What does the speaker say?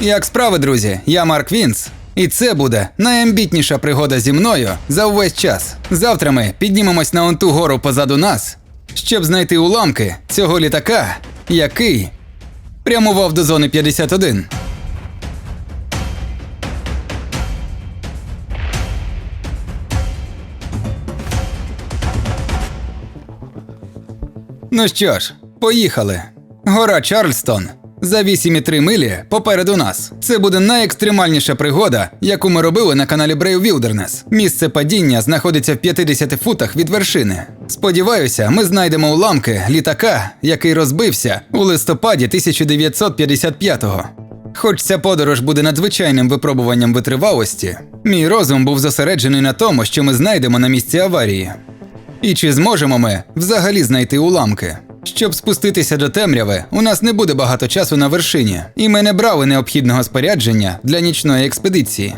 Як справи, друзі? Я Марк Вінс. І це буде найамбітніша пригода зі мною за увесь час. Завтра ми піднімемось на онту гору позаду нас, щоб знайти уламки цього літака, який прямував до зони 51. Ну що ж, поїхали. Гора Чарльстон. За 8,3 милі попереду нас. Це буде найекстремальніша пригода, яку ми робили на каналі Brave Wilderness. Місце падіння знаходиться в 50 футах від вершини. Сподіваюся, ми знайдемо уламки літака, який розбився у листопаді 1955-го. Хоч ця подорож буде надзвичайним випробуванням витривалості, мій розум був зосереджений на тому, що ми знайдемо на місці аварії. І чи зможемо ми взагалі знайти уламки? Щоб спуститися до темряви, у нас не буде багато часу на вершині, і ми не брали необхідного спорядження для нічної експедиції.